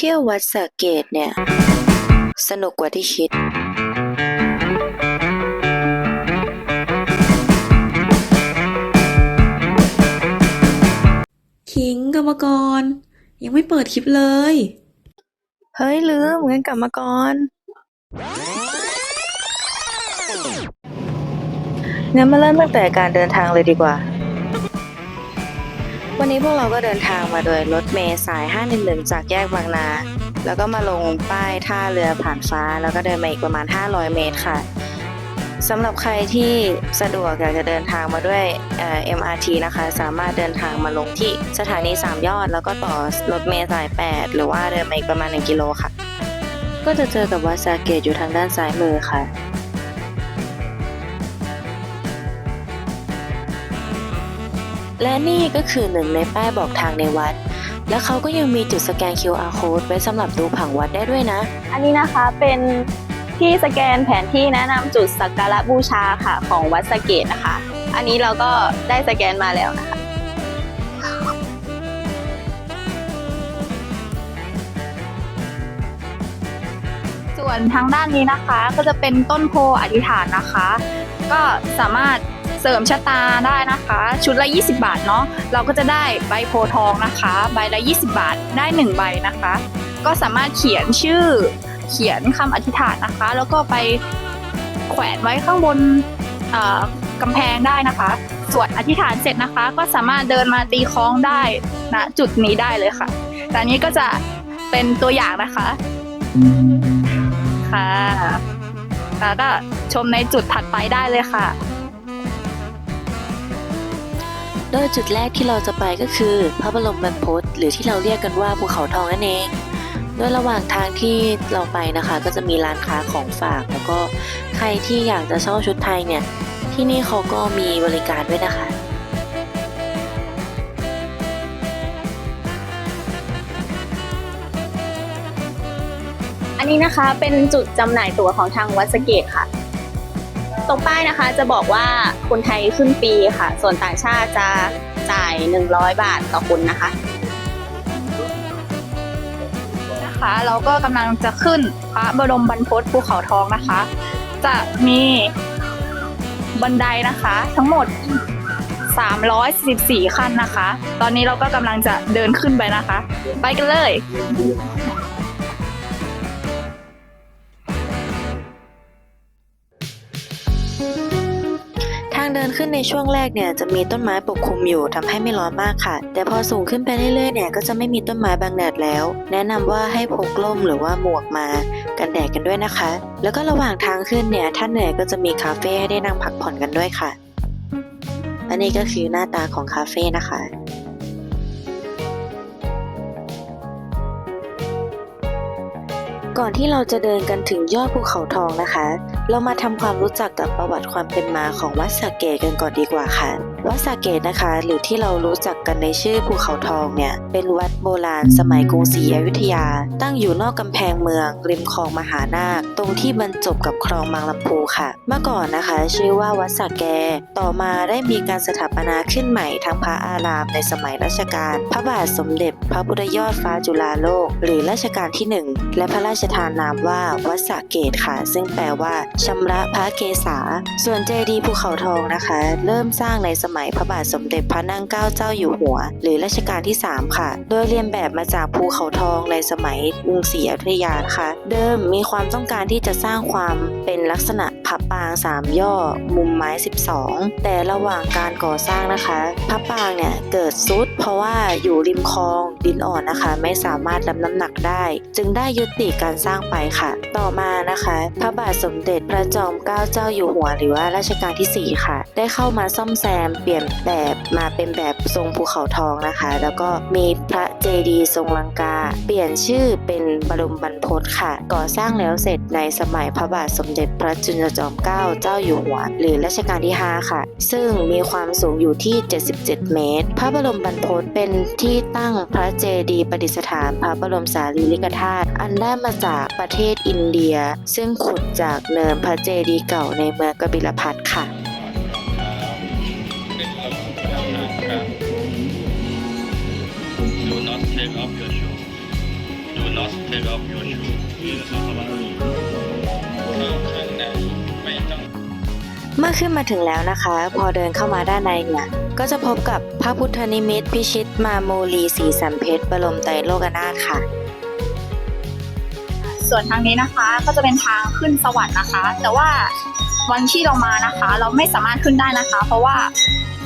เที่ยววัดสระเกตเนี่ย สนุกกว่าที่คิดคิงกรรมกร ยังไม่เปิดคลิปเลย เฮ้ยลืมงั้นกลับมาก่อนงั้นมาเริ่มตั้งแต่การเดินทางเลยดีกว่า วันนี้พวกเราก็เดินทางมาโดยรถเมล์สาย 511 จากแยกบางนา แล้วก็มาลงป้ายท่าเรือผ่านฟ้า แล้วก็เดินมาอีกประมาณ 500 เมตรค่ะสำหรับใครที่สะดวกอยากจะเดินทางมาด้วยเอ่อ MRT นะคะ สามารถเดินทางมาลงที่สถานี 3 ยอด แล้วก็ต่อรถเมล์สาย 8 หรือว่าเดินมาอีกประมาณ 1 กิโลค่ะ ก็จะเจอกับวัดสาเกตอยู่ทางด้านซ้ายมือค่ะ และนี่ก็คือหนึ่งในป้ายบอกทางในวัด และเขาก็ยังมีจุดสแกน QR code ไว้สำหรับดูผังวัดได้ด้วยนะ อันนี้นะคะเป็นที่สแกนแผนที่แนะนำจุดสักการะบูชาค่ะของวัดสะเกตนะคะ อันนี้เราก็ได้สแกนมาแล้วนะคะ ส่วนทางด้านนี้นะคะก็จะเป็นต้นโพอธิษฐานนะคะ ก็สามารถ ริมชะตาได้นะคะ ชุดละ 20 บาทเนาะเราก็จะได้ใบโพธิ์ทองนะคะ ใบละ 20 บาทได้ 1 ใบนะคะ ก็สามารถเขียนชื่อเขียนคำอธิษฐานนะคะ แล้วก็ไปแขวนไว้ข้างบนเอ่อกำแพงได้นะคะสวนอธิษฐานเสร็จนะคะ ก็สามารถเดินมาตีคล้องได้ณจุดนี้ได้เลยค่ะแต่อันนี้ก็จะเป็นตัวอย่างนะคะค่ะแล้วก็ชมในจุดถัดไปได้เลยค่ะ ดยจุดแรกที่เราจะไปก็คือ พระบรมบรรพตหรือที่เราเรียกกันว่าภูเขาทองนั่นเองโดยระหว่างทางที่เราไปนะคะ ก็จะมีร้านค้าของฝาก แล้วก็ใครที่อยากจะเช่าชุดไทยเนี่ย ที่นี่เขาก็มีบริการด้วยนะคะอันนี้นะคะเป็นจุดจำหน่ายตั๋วของทางวัดสะเกตค่ะ ตรงป้ายนะคะจะบอกว่าคนไทยขึ้นฟรีค่ะ ส่วนต่างชาติจะจ่าย 100 บาทต่อคนนะคะนะคะเราก็กำลังจะขึ้นพระบรมบรรพตภูเขาทองนะคะ จะมีบันไดนะคะ ทั้งหมด 314 ขั้นนะคะ ตอนนี้เราก็กำลังจะเดินขึ้นไปนะคะ ไปกันเลย ทางเดินขึ้นในช่วงแรกเนี่ยจะมีต้นไม้ปกคลุมอยู่ทำให้ไม่ร้อนมากค่ะ แต่พอสูงขึ้นไปเรื่อยๆเนี่ยก็จะไม่มีต้นไม้บังแดดแล้ว แนะนำว่าให้พกร่มหรือว่าหมวกมากันแดดกันด้วยนะคะ แล้วก็ระหว่างทางขึ้นเนี่ยถ้าเหนื่อยก็จะมีคาเฟ่ให้ได้นั่งพักผ่อนกันด้วยค่ะ อันนี้ก็คือหน้าตาของคาเฟ่นะคะ ก่อนที่เราจะเดินกันถึงยอดภูเขาทองนะคะ เรามาทำความรู้จักกับประวัติความเป็นมาของวัดสะเกตกันก่อนดีกว่าค่ะ วัดสะเกตนะคะ หรือที่เรารู้จักกันในชื่อภูเขาทองเนี่ย เป็นวัดโบราณสมัยกรุงศรีอยุธยา ตั้งอยู่นอกกำแพงเมือง ริมคลองมหานาค ตรงที่บรรจบกับคลองบางลำพูค่ะ เมื่อก่อนนะคะ ชื่อว่าวัดสระแก ต่อมาได้มีการสถาปนาขึ้นใหม่ทั้งพระอารามในสมัยรัชกาลพระบาทสมเด็จ พระพุทธยอดฟ้าจุฬาโลก หรือรัชกาลที่หนึ่งและพระราชทานนามว่าวัดสระเกตค่ะ ซึ่งแปลว่าชำระพระเกศาส่วนเจดีย์ภูเขาทองนะคะ เริ่มสร้างในสมัยพระบาทสมเด็จพระนั่งเกล้าเจ้าอยู่หัว หรือรัชกาลที่ 3 ค่ะ โดยเรียนแบบมาจากภูเขาทองในสมัยกรุงศรีอยุธยานะคะเดิมมีความต้องการที่จะสร้างความเป็นลักษณะผับปางสามย่อ มุมไม้ 12 แต่ระหว่างการก่อสร้างนะคะพระปางเนี่ยเกิดซุดเพราะว่าอยู่ริมคลองดินอ่อนนะคะ ไม่สามารถรับน้ำหนักได้ จึงได้ยุติการสร้างไปค่ะ ต่อมานะคะ พระบาทสมเด็จพระจอมเกล้าเจ้าอยู่หัว หรือว่ารัชกาลที่ 4 ค่ะ ได้เข้ามาซ่อมแซมเปลี่ยนแบบมาเป็นแบบทรงภูเขาทองนะคะ แล้วก็มีพระเจดีย์ทรงลังกา เปลี่ยนชื่อเป็นบรมบรรพตค่ะ ก่อสร้างแล้วเสร็จในสมัยพระบาทสมเด็จพระจุลจอมเกล้าเจ้าอยู่หัว หรือรัชกาลที่ 5 ค่ะ ซึ่งมีความสูงอยู่ที่ 77 เมตร พระบรมบรรพตเป็นที่ตั้งพระเจดีย์ประดิษฐานพระบรมสารีริกธาตุอันได้มาจากประเทศอินเดีย ซึ่งขุดจากเนินพระเจดีย์เก่าในเมืองกบิลพัทค่ะ Do not take off your shoe. Do not take off your shoe นี่คือคำว่าข้าข้างในไม่ต้องเมื่อขึ้นมาถึงแล้วนะคะ พอเดินเข้ามาด้านในเนี่ย ก็จะพบกับพระพุทธนิมิตพิชิตมาโมลีสีสัมเพชรบรมไตรโลกนาถค่ะ ส่วนทางนี้นะคะก็จะเป็นทางขึ้นสวรรค์นะคะ แต่ว่าวันที่เรามานะคะ เราไม่สามารถขึ้นได้นะคะ เพราะว่า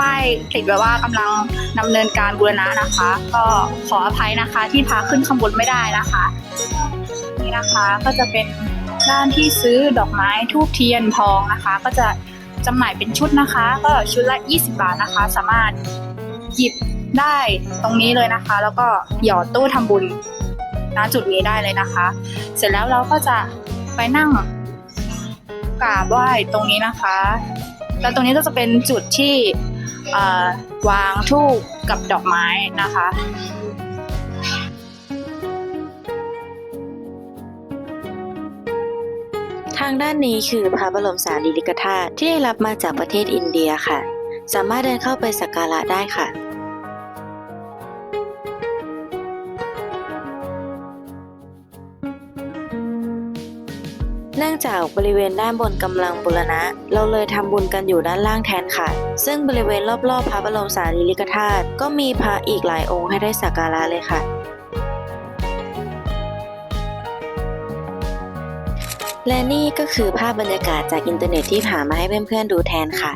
ป้ายติดไว้ว่ากำลังดำเนินการบูรณะนะคะ ก็ขออภัยนะคะที่พาขึ้นข้างบนไม่ได้นะคะ นี่นะคะก็จะเป็นด้านที่ซื้อดอกไม้ทูบเทียนทองนะคะ ก็จะจำหน่ายเป็นชุดนะคะ ก็ชุดละ 20 บาทนะคะ สามารถหยิบได้ตรงนี้เลยนะคะ แล้วก็หยอดตู้ทำบุญ ณจุดนี้ได้เลยนะคะ เสร็จแล้วเราก็จะไปนั่งกราบไหว้ตรงนี้นะคะ แล้วตรงนี้ก็จะเป็นจุดที่วางทูบกับดอกไม้นะคะทางด้านนี้คือพระบรมสารีริกธาตุที่ได้รับมาจากประเทศอินเดียค่ะ สามารถเดินเข้าไปสักการะได้ค่ะ นื่องจากบริเวณด้านบนกำลังบุรณะ เราเลยทำบุญกันอยู่ด้านล่างแทนค่ะ ซึ่งบริเวณรอบๆ พระบรมสารีริกธาตุก็มีพระอีกหลายองค์ให้ได้สักการะเลยค่ะและนี่ก็คือภาพบรรยากาศจากอินเทอร์เน็ตที่หามาให้เพื่อนๆดูแทนค่ะ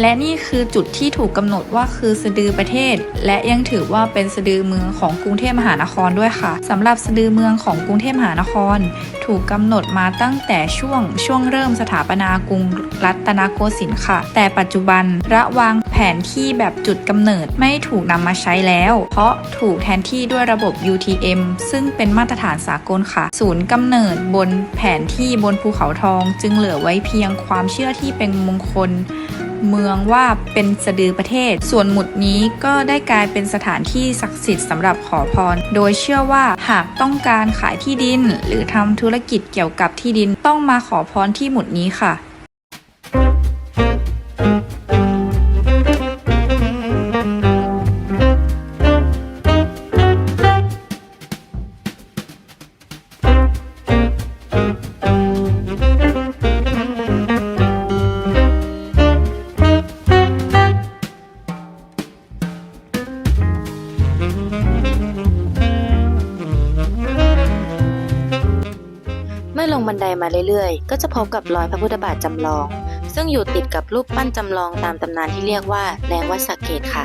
และนี่คือจุดที่ถูกกำหนดว่าคือสะดือประเทศ และยังถือว่าเป็นสะดือเมืองของกรุงเทพมหานครด้วยค่ะสำหรับสะดือเมืองของกรุงเทพมหานคร ถูกกำหนดมาตั้งแต่ช่วงช่วงเริ่มสถาปนากรุงรัตนโกสินทร์ค่ะ แต่ปัจจุบันระวางแผนที่แบบจุดกำเนิดไม่ถูกนำมาใช้แล้ว เพราะถูกแทนที่ด้วยระบบ UTM ซึ่งเป็นมาตรฐานสากลค่ะ ศูนย์กำเนิดบนแผนที่บนภูเขาทอง จึงเหลือไว้เพียงความเชื่อที่เป็นมงคล เมืองว่าเป็นสะดือประเทศ ส่วนหมุดนี้ก็ได้กลายเป็นสถานที่ศักดิ์สิทธิ์สำหรับขอพร โดยเชื่อว่าหากต้องการขายที่ดิน หรือทำธุรกิจเกี่ยวกับที่ดินต้องมาขอพรที่หมุดนี้ค่ะ มาเรื่อยๆ ก็จะพบกับรอยพระพุทธบาทจำลอง ซึ่งอยู่ติดกับรูปปั้นจำลองตามตำนานที่เรียกว่าแรงวัดสักเกตค่ะ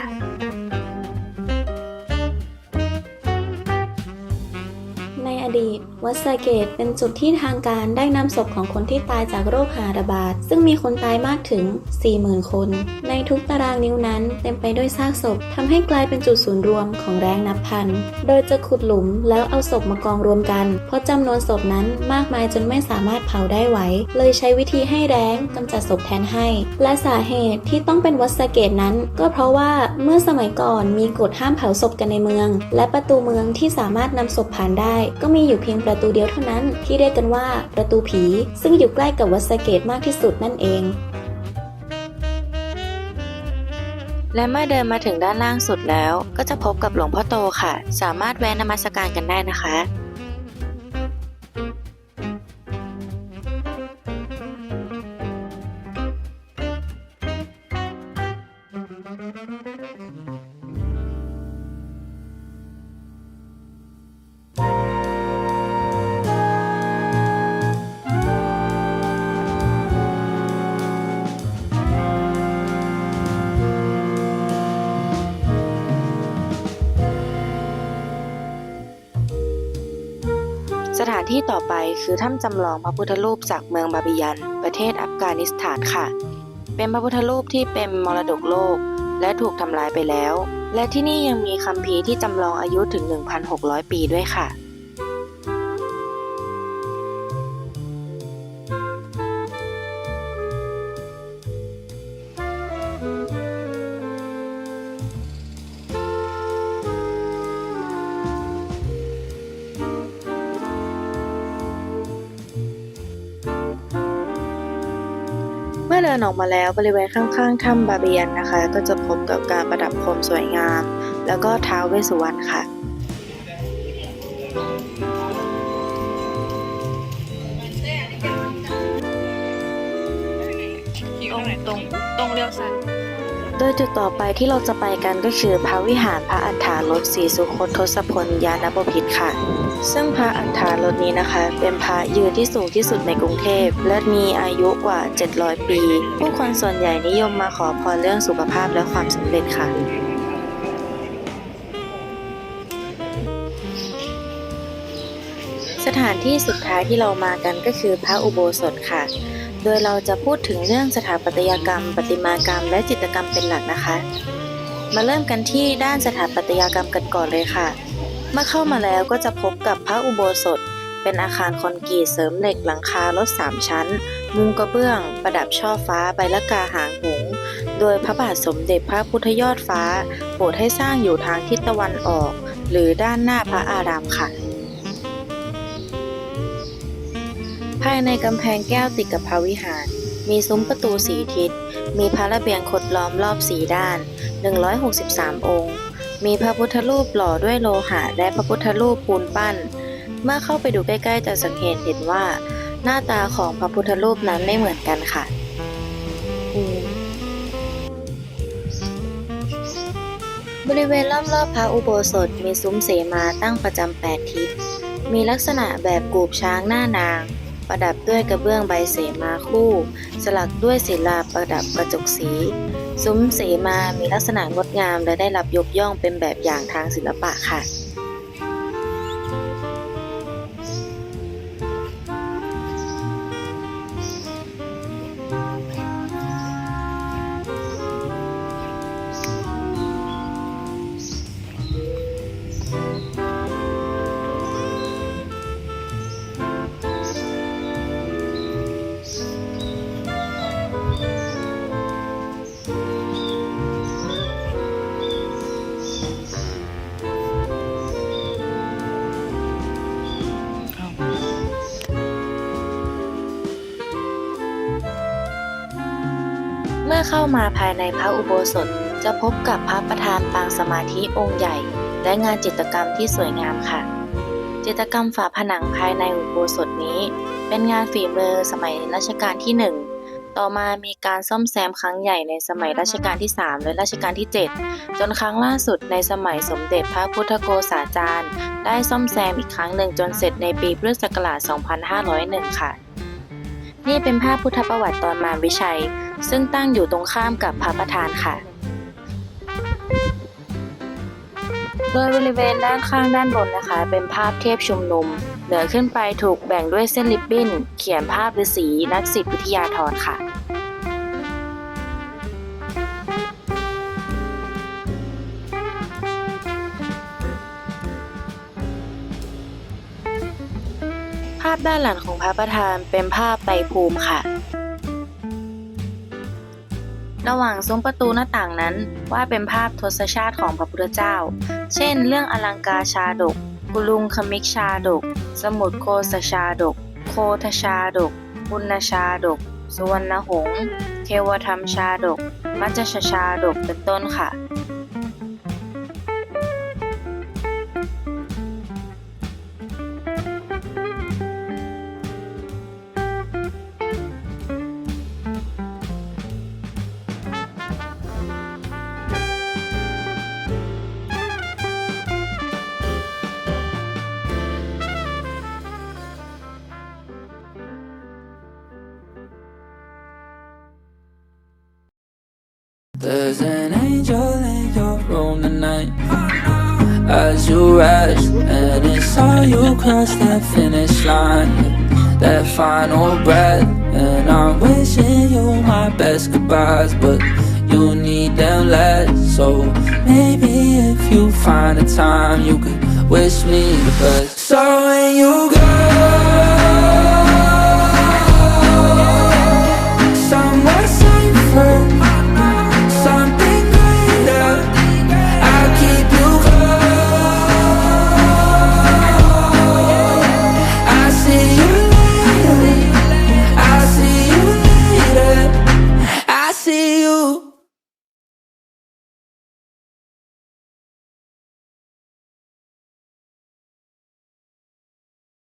อดีต วัดสะเกตเป็นจุดที่ทางการได้นำศพของคนที่ตายจากโรคหาระบาด ซึ่งมีคนตายมากถึง 40,000 คน ในทุกตารางนิ้วนั้นเต็มไปด้วยซากศพทำให้กลายเป็นจุดศูนย์รวมของแรงนับพัน โดยจะขุดหลุมแล้วเอาศพมากองรวมกัน เพราะจำนวนศพนั้นมากมายจนไม่สามารถเผาได้ไหว เลยใช้วิธีให้แรงกำจัดศพแทนให้ และสาเหตุที่ต้องเป็นวัดสะเกตนั้น ก็เพราะว่าเมื่อสมัยก่อนมีกฎห้ามเผาศพกันในเมือง และประตูเมืองที่สามารถนำศพผ่านได้ก็มีอยู่เพียงประตูเดียวเท่านั้นที่เรียกกันว่าประตูผี ซึ่งอยู่ใกล้กับวัดสะเกตมากที่สุดนั่นเอง และเมื่อเดินมาถึงด้านล่างสุดแล้ว ก็จะพบกับหลวงพ่อโตค่ะ สามารถแวะนมัสการกันได้นะคะานที่ต่อไปคือถ้ำจำลองพระพุทธรูปจากเมืองบาบิยัน ประเทศอัฟกานิสถานค่ะ เป็นพระพุทธรูปที่เป็นมรดกโลก และถูกทำลายไปแล้ว และที่นี่ยังมีคัมภีร์ที่จำลองอายุถึง 1,600 ปีด้วยค่ะ เดินออกมาแล้วบริเวณข้างๆถ้ำบาเบียนนะคะ ก็จะพบกับการประดับโคมสวยงาม แล้วก็ท้าวเวสสุวรรณค่ะตรงตรงตรงเลี้ยวซ้าย โดยจุดต่อไปที่เราจะไปกันก็คือพระวิหารพระอัฏฐารถศรีสุคตทศพลยานบพิตรค่ะ ซึ่งพระอัฏฐารถนี้นะคะ เป็นพระยืนที่สูงที่สุดในกรุงเทพ และมีอายุกว่า 700 ปี ผู้คนส่วนใหญ่นิยมมาขอพรเรื่องสุขภาพและความสำเร็จค่ะสถานที่สุดท้ายที่เรามากันก็คือพระอุโบสถค่ะ โดยเราจะพูดถึงเรื่องสถาปัตยกรรม ประติมากรรม และจิตรกรรมเป็นหลักนะคะ มาเริ่มกันที่ด้านสถาปัตยกรรมกันก่อนเลยค่ะ เมื่อเข้ามาแล้วก็จะพบกับพระอุโบสถ เป็นอาคารคอนกรีตเสริมเหล็กหลังคารถสามชั้น มุงกระเบื้อง ประดับช่อฟ้าใบละกาหางหงโดยพระบาทสมเด็จพระพุทธยอดฟ้า โปรดให้สร้างอยู่ทางทิศตะวันออก หรือด้านหน้าพระอารามค่ะ ภายในกำแพงแก้วติดกับพระวิหาร มีซุ้มประตูสีทิศ มีพระระเบียงคดล้อมรอบสีด้าน 163 องค์ มีพระพุทธรูปหล่อด้วยโลหะและพระพุทธรูปปูนปั้น เมื่อเข้าไปดูใกล้ๆจะสังเกตเห็นว่า หน้าตาของพระพุทธรูปนั้นไม่เหมือนกันค่ะบริเวณรอบๆพระอุโบสถมีซุ้มเสมาตั้งประจำแปดทิศ มีลักษณะแบบกูบช้างหน้านาง ประดับด้วยกระเบื้องใบเสมาคู่ สลักด้วยศิลาประดับกระจกสี ซุ้มเสมามีลักษณะงดงามและได้รับยกย่องเป็นแบบอย่างทางศิลปะค่ะ มื่อเข้ามาภายในพระอุโบสถ จะพบกับพระประธานปางสมาธิองค์ใหญ่ และงานจิตรกรรมที่สวยงามค่ะ จิตรกรรมฝาผนังภายในอุโบสถนี้ เป็นงานฝีมือสมัยรัชกาลที่1ต่อมามีการซ่อมแซมครั้งใหญ่ในสมัยรัชกาลที่ 3 และรัชกาลที่ 7 จนครั้งล่าสุดในสมัยสมเด็จพระพุทธโกษาจารย์ ได้ซ่อมแซมอีกครั้งหนึ่งจนเสร็จในปีพุทธศักราช 2501 ค่ะ นี่เป็นภาพพุทธประวัติตอนมารวิชัย ซึ่งตั้งอยู่ตรงข้ามกับพระประธานค่ะ โดยบริเวณด้านข้างด้านบนนะคะ เป็นภาพเทพชุมนุม เหนือขึ้นไปถูกแบ่งด้วยเส้นริบบิ้น เขียนภาพฤาษีนักศิษย์วิทยาธรค่ะภาพด้านหลังของพระประธานเป็นภาพไตรภูมิค่ะ ระหว่างซุ้มประตูหน้าต่างนั้นว่าดเป็นภาพทศชาติของพระพุทธเจ้า เช่น เรื่องอลังกาชาดก กุลุงคมิกชาดก สมุดโคสชาดก โคทชาดกปุณชาดก สุวรรณหงษ์เทวธรรมชาดก มัจจชชาดก เป็นต้นค่ะ There's an angel in your room tonight. As you rest, and it's saw you cross that finish line, that final breath. And I'm wishing you my best goodbyes, but you need them less. So maybe if you find a time, you could wish me the best. So when you